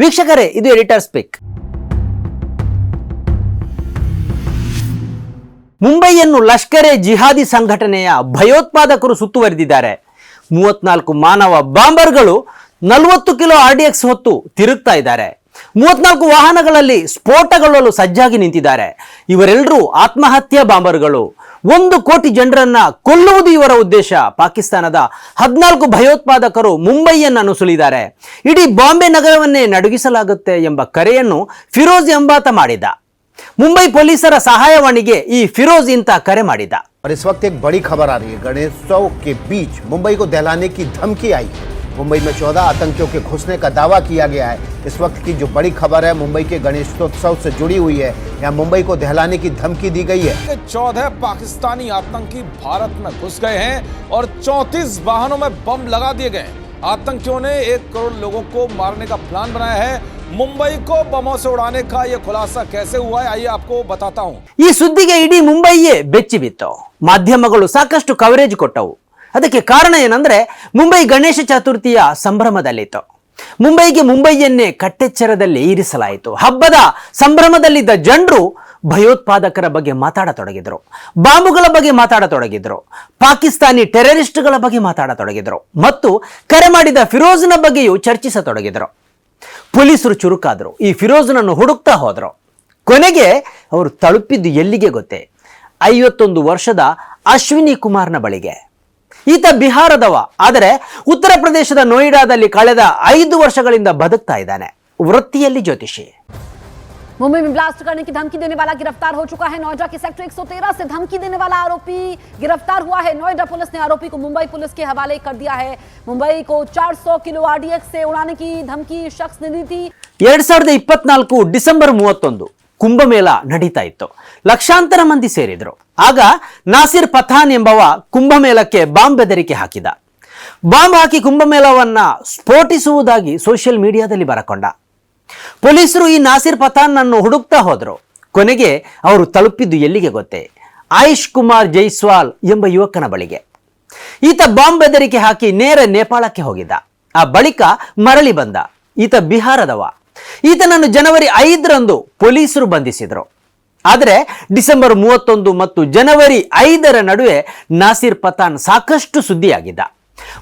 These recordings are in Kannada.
ವೀಕ್ಷಕರೇ, ಇದು ಎಡಿಟರ್ ಸ್ಪೀಕ್. ಮುಂಬೈಯನ್ನು ಲಷ್ಕರೆ ಜಿಹಾದಿ ಸಂಘಟನೆಯ ಭಯೋತ್ಪಾದಕರು ಸುತ್ತುವರಿದಿದ್ದಾರೆ. ಮೂವತ್ನಾಲ್ಕು ಮಾನವ ಬಾಂಬರ್ಗಳು ನಲವತ್ತು ಕಿಲೋ ಆರ್ ಡಿ ಎಕ್ಸ್ ಹೊತ್ತು ತಿರುಗ್ತಾ ಇದ್ದಾರೆ. ಮೂವತ್ನಾಲ್ಕು ವಾಹನಗಳಲ್ಲಿ ಸ್ಫೋಟಗೊಳ್ಳಲು ಸಜ್ಜಾಗಿ ನಿಂತಿದ್ದಾರೆ. ಇವರೆಲ್ಲರೂ ಆತ್ಮಹತ್ಯಾ ಬಾಂಬರ್ಗಳು. ಒಂದು ಕೋಟಿ ಜನರನ್ನ ಕೊಲ್ಲುವುದು ಇವರ ಉದ್ದೇಶ ಪಾಕಿಸ್ತಾನದ ಹದಿನಾಲ್ಕು ಭಯೋತ್ಪಾದಕರು ಮುಂಬೈಯನ್ನು ನುಸುಳಿದ್ದಾರೆ ಇಡೀ ಬಾಂಬೆ ನಗರವನ್ನೇ ನಡುಗಿಸಲಾಗುತ್ತೆ ಎಂಬ ಕರೆಯನ್ನು ಫಿರೋಜ್ ಎಂಬಾತ ಮಾಡಿದ ಮುಂಬೈ ಪೊಲೀಸರ ಸಹಾಯವಾಣಿಗೆ ಈ ಫಿರೋಜ್ ಇಂತ ಕರೆ ಮಾಡಿದ और इस वक्त एक बड़ी खबर आ रही है गणेशोत्सव के बीच मुंबई को दहलाने की धमकी आई है मुंबई में चौदह आतंकियों के घुसने का दावा किया गया है इस वक्त की जो बड़ी खबर है मुंबई के गणेशोत्सव से जुड़ी हुई है यहाँ मुंबई को दहलाने की धमकी दी गई है के चौदह पाकिस्तानी आतंकी भारत में घुस गए हैं और 34 वाहनों में बम लगा दिए गए हैं आतंकियों ने एक करोड़ लोगों को मारने का प्लान बनाया है मुंबई को बमों से उड़ाने का ये खुलासा कैसे हुआ है आइए आपको बताता हूं ಈ ಸುದ್ದಿಗೆ ಇಡೀ ಮುಂಬೈಯೇ ಬೆಚ್ಚಿ ಬಿತ್ತು ಮಾಧ್ಯಮಗಳು ಸಾಕಷ್ಟು ಕವರೇಜ್ ಕೊಟ್ಟವು ಅದಕ್ಕೆ ಕಾರಣ ಏನಂದ್ರೆ ಮುಂಬೈ ಗಣೇಶ ಚತುರ್ಥಿಯ ಸಂಭ್ರಮದಲ್ಲಿತ್ತು. ಮುಂಬೈಗೆ ಮುಂಬೈಯನ್ನೇ ಕಟ್ಟೆಚ್ಚರದಲ್ಲಿ ಇರಿಸಲಾಯಿತು. ಹಬ್ಬದ ಸಂಭ್ರಮದಲ್ಲಿದ್ದ ಜನರು ಭಯೋತ್ಪಾದಕರ ಬಗ್ಗೆ ಮಾತಾಡತೊಡಗಿದ್ರು. ಬಾಂಬುಗಳ ಬಗ್ಗೆ ಮಾತಾಡತೊಡಗಿದ್ರು. ಪಾಕಿಸ್ತಾನಿ ಟೆರರಿಸ್ಟ್ಗಳ ಬಗ್ಗೆ ಮಾತಾಡತೊಡಗಿದ್ರು. ಮತ್ತು ಕರೆ ಮಾಡಿದ ಫಿರೋಜ್ನ ಬಗ್ಗೆಯೂ ಚರ್ಚಿಸತೊಡಗಿದ್ರು. ಪೊಲೀಸರು ಚುರುಕಾದ್ರು. ಈ ಫಿರೋಜ್ನನ್ನು ಹುಡುಕ್ತಾ ಹೋದರು. ಕೊನೆಗೆ ಅವರು ತಲುಪಿದ್ದು ಎಲ್ಲಿಗೆ ಗೊತ್ತೇ? ಐವತ್ತೊಂದು ವರ್ಷದ ಅಶ್ವಿನಿ ಕುಮಾರ್ನ ಬಳಿಗೆ. ಈತ ಬಿಹಾರದವ ಆದರೆ ಉತ್ತರ ಪ್ರದೇಶದ ನೋಯ್ಡಾದಲ್ಲಿ ಕಳೆದ ಐದು ವರ್ಷಗಳಿಂದ ಬದುಕ್ತಾ ಇದ್ದಾನೆ ವೃತ್ತಿಯಲ್ಲಿ ಜ್ಯೋತಿಷಿ मुंबई में ब्लास्ट करने की धमकी देने वाला गिरफ्तार हो चुका है नोएडा के सेक्टर 113 से धमकी देने वाला आरोपी गिरफ्तार हुआ है नोएडा पुलिस ने आरोपी को मुंबई पुलिस के हवाले कर दिया है मुंबई को 400 किलो आरडीएक्स से उड़ाने की धमकी शख्स ने दी थी ಎರಡ್ ಸಾವಿರದ ಇಪ್ಪತ್ನಾಲ್ಕು ಡಿಸೆಂಬರ್ ಮೂವತ್ತೊಂದು ಕುಂಭಮೇಳ ನಡೀತಾ ಇತ್ತು. ಲಕ್ಷಾಂತರ ಮಂದಿ ಸೇರಿದ್ರು. ಆಗ ನಾಸಿರ್ ಪಥಾನ್ ಎಂಬವ ಕುಂಭಮೇಳಕ್ಕೆ ಬಾಂಬ್ ಬೆದರಿಕೆ ಹಾಕಿದ. ಬಾಂಬ್ ಹಾಕಿ ಕುಂಭಮೇಳವನ್ನ ಸ್ಫೋಟಿಸುವುದಾಗಿ ಸೋಷಿಯಲ್ ಮೀಡಿಯಾದಲ್ಲಿ ಬರಕೊಂಡ. ಪೊಲೀಸರು ಈ ನಾಸಿರ್ ಪಥಾನ್ನನ್ನು ಹುಡುಕ್ತಾ ಹೋದ್ರು. ಕೊನೆಗೆ ಅವರು ತಲುಪಿದ್ದು ಎಲ್ಲಿಗೆ ಗೊತ್ತೇ? ಆಯುಷ್ ಕುಮಾರ್ ಜೈಸ್ವಾಲ್ ಎಂಬ ಯುವಕನ ಬಳಿಗೆ. ಈತ ಬಾಂಬ್ ಬೆದರಿಕೆ ಹಾಕಿ ನೇರ ನೇಪಾಳಕ್ಕೆ ಹೋಗಿದ್ದ. ಆ ಬಳಿಕ ಮರಳಿ ಬಂದ. ಈತ ಬಿಹಾರದವ. ಈತನನ್ನು ಜನವರಿ ಐದರಂದು ಪೊಲೀಸರು ಬಂಧಿಸಿದರು. ಆದರೆ ಡಿಸೆಂಬರ್ ಮೂವತ್ತೊಂದು ಮತ್ತು ಜನವರಿ ಐದರ ನಡುವೆ ನಾಸಿರ್ ಪತಾನ್ ಸಾಕಷ್ಟು ಸುದ್ದಿಯಾಗಿದ್ದ.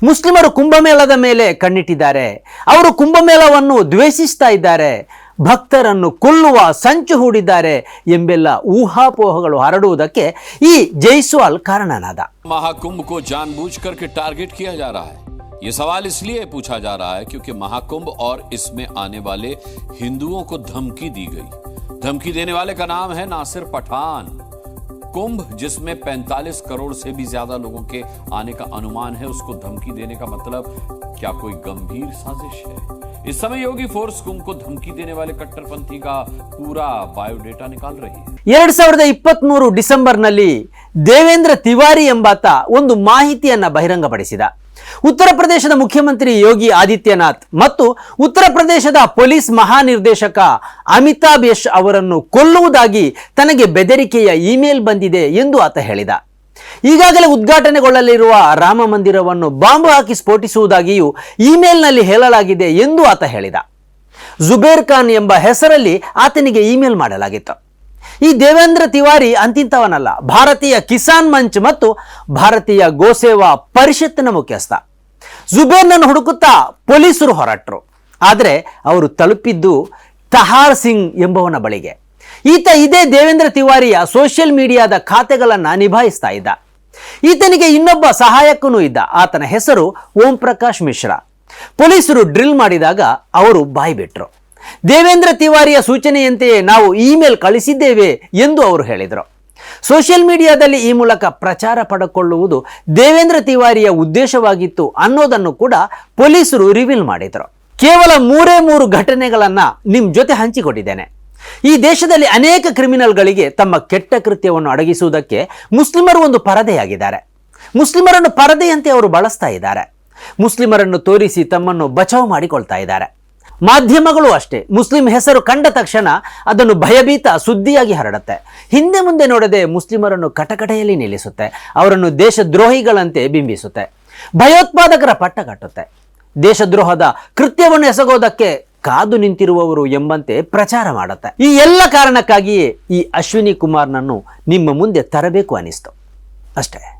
ಮುಸ್ಲಿಮರು ಕುಂಭಮೇಳದ ಮೇಲೆ ಕಣ್ಣಿಟ್ಟಿದ್ದಾರೆ. ಅವರು ಕುಂಭಮೇಳವನ್ನು ದ್ವೇಷಿಸ್ತಾ ಇದ್ದಾರೆ. ಭಕ್ತರನ್ನು ಕೊಲ್ಲುವ ಸಂಚು ಹೂಡಿದ್ದಾರೆ ಎಂಬೆಲ್ಲ ಊಹಾಪೋಹಗಳು ಹರಡುವುದಕ್ಕೆ ಈ ಜೈಸ್ವಾಲ್ ಕಾರಣನಾದ. ಮಹಾಕುಂಭ ಕೋ ಜಾನ್ಬೂಜ್ ಕರ್ಕೆ ಟಾರ್ಗೆಟ್ ಕಿಯಾ ಜಾ ರಹಾ ಹೈ. ये सवाल इसलिए पूछा जा रहा है क्योंकि महाकुंभ और इसमें आने वाले हिंदुओं को धमकी दी गई धमकी देने वाले का नाम है नासिर पठान कुंभ जिसमें 45 करोड़ से भी ज्यादा लोगों के आने का अनुमान है उसको धमकी देने का मतलब क्या कोई गंभीर साजिश है इस समय योगी फोर्स कुंभ को धमकी देने वाले कट्टरपंथी का पूरा बायोडेटा निकाल रही है ಎರಡ್ ಸಾವಿರದ ಇಪ್ಪತ್ಮೂರು ಡಿಸೆಂಬರ್ನಲ್ಲಿ ದೇವೇಂದ್ರ ತಿವಾರಿ ಎಂಬಾತ ಒಂದು ಮಾಹಿತಿಯನ್ನ ಬಹಿರಂಗಪಡಿಸಿದ ಉತ್ತರ ಪ್ರದೇಶದ ಮುಖ್ಯಮಂತ್ರಿ ಯೋಗಿ ಆದಿತ್ಯನಾಥ್ ಮತ್ತು ಉತ್ತರ ಪ್ರದೇಶದ ಪೊಲೀಸ್ ಮಹಾನಿರ್ದೇಶಕ ಅಮಿತಾಬ್ ಯಶ್ ಅವರನ್ನು ಕೊಲ್ಲುವುದಾಗಿ ತನಗೆ ಬೆದರಿಕೆಯ ಇಮೇಲ್ ಬಂದಿದೆ ಎಂದು ಆತ ಹೇಳಿದ. ಈಗಾಗಲೇ ಉದ್ಘಾಟನೆಗೊಳ್ಳಲಿರುವ ರಾಮ ಮಂದಿರವನ್ನು ಬಾಂಬ್ ಹಾಕಿ ಸ್ಫೋಟಿಸುವುದಾಗಿಯೂ ಇಮೇಲ್ನಲ್ಲಿ ಹೇಳಲಾಗಿದೆ ಎಂದು ಆತ ಹೇಳಿದ. ಜುಬೇರ್ ಖಾನ್ ಎಂಬ ಹೆಸರಲ್ಲಿ ಆತನಿಗೆ ಇಮೇಲ್ ಮಾಡಲಾಗಿತ್ತು. ಈ ದೇವೇಂದ್ರ ತಿವಾರಿ ಅಂತಿಂತವನಲ್ಲ ಭಾರತೀಯ ಕಿಸಾನ್ ಮಂಚ್ ಮತ್ತು ಭಾರತೀಯ ಗೋಸೇವಾ ಪರಿಷತ್ತಿನ ಮುಖ್ಯಸ್ಥ. ಜುಬೇರ್ನನ್ನು ಹುಡುಕುತ್ತಾ ಪೊಲೀಸರು ಹೊರಟರು. ಆದರೆ ಅವರು ತಲುಪಿದ್ದು ತಹಾರ್ ಸಿಂಗ್ ಎಂಬವನ ಬಳಿಗೆ. ಈತ ಇದೇ ದೇವೇಂದ್ರ ತಿವಾರಿಯ ಸೋಷಿಯಲ್ ಮೀಡಿಯಾದ ಖಾತೆಗಳನ್ನು ನಿಭಾಯಿಸ್ತಾ ಇದ್ದ. ಈತನಿಗೆ ಇನ್ನೊಬ್ಬ ಸಹಾಯಕನೂ ಇದ್ದ. ಆತನ ಹೆಸರು ಓಂ ಪ್ರಕಾಶ್ ಮಿಶ್ರಾ. ಪೊಲೀಸರು ಡ್ರಿಲ್ ಮಾಡಿದಾಗ ಅವರು ಬಾಯಿ ಬಿಟ್ರು ದೇವೇಂದ್ರ ತಿವಾರಿಯ ಸೂಚನೆಯಂತೆಯೇ ನಾವು ಇಮೇಲ್ ಕಳಿಸಿದ್ದೇವೆ ಎಂದು ಅವರು ಹೇಳಿದರು. ಸೋಷಿಯಲ್ ಮೀಡಿಯಾದಲ್ಲಿ ಈ ಮೂಲಕ ಪ್ರಚಾರ ಪಡೆಕೊಳ್ಳುವುದು ದೇವೇಂದ್ರ ತಿವಾರಿಯ ಉದ್ದೇಶವಾಗಿತ್ತು ಅನ್ನೋದನ್ನು ಕೂಡ ಪೊಲೀಸರು ರಿವೀಲ್ ಮಾಡಿದರು. ಕೇವಲ ಮೂರೇ ಮೂರು ಘಟನೆಗಳನ್ನು ನಿಮ್ಮ ಜೊತೆ ಹಂಚಿಕೊಂಡಿದ್ದೇನೆ. ಈ ದೇಶದಲ್ಲಿ ಅನೇಕ ಕ್ರಿಮಿನಲ್ಗಳಿಗೆ ತಮ್ಮ ಕೆಟ್ಟ ಕೃತ್ಯವನ್ನು ಅಡಗಿಸುವುದಕ್ಕೆ ಮುಸ್ಲಿಮರು ಒಂದು ಪರದೆಯಾಗಿದ್ದಾರೆ. ಮುಸ್ಲಿಮರನ್ನು ಪರದೆಯಂತೆ ಅವರು ಬಳಸ್ತಾ ಇದ್ದಾರೆ. ಮುಸ್ಲಿಮರನ್ನು ತೋರಿಸಿ ತಮ್ಮನ್ನು ಬಚಾವ್ ಮಾಡಿಕೊಳ್ತಾ ಇದ್ದಾರೆ. ಮಾಧ್ಯಮಗಳು ಅಷ್ಟೇ. ಮುಸ್ಲಿಂ ಹೆಸರು ಕಂಡ ತಕ್ಷಣ ಅದನ್ನು ಭಯಭೀತ, ಸುದ್ದಿಯಾಗಿ ಹರಡುತ್ತೆ. ಹಿಂದೆ ಮುಂದೆ ನೋಡದೆ ಮುಸ್ಲಿಮರನ್ನು ಕಟಕಟೆಯಲ್ಲಿ ನಿಲ್ಲಿಸುತ್ತೆ. ಅವರನ್ನು ದೇಶದ್ರೋಹಿಗಳಂತೆ ಬಿಂಬಿಸುತ್ತೆ. ಭಯೋತ್ಪಾದಕರ ಪಟ್ಟ ಕಟ್ಟುತ್ತೆ. ದೇಶದ್ರೋಹದ ಕೃತ್ಯವನ್ನು ಎಸಗೋದಕ್ಕೆ ಕಾದು ನಿಂತಿರುವವರು ಎಂಬಂತೆ ಪ್ರಚಾರ ಮಾಡುತ್ತೆ. ಈ ಎಲ್ಲ ಕಾರಣಕ್ಕಾಗಿಯೇ ಈ ಅಶ್ವಿನಿ ಕುಮಾರ್ನನ್ನು ನಿಮ್ಮ ಮುಂದೆ ತರಬೇಕು ಅನಿಸ್ತು. ಅಷ್ಟೇ.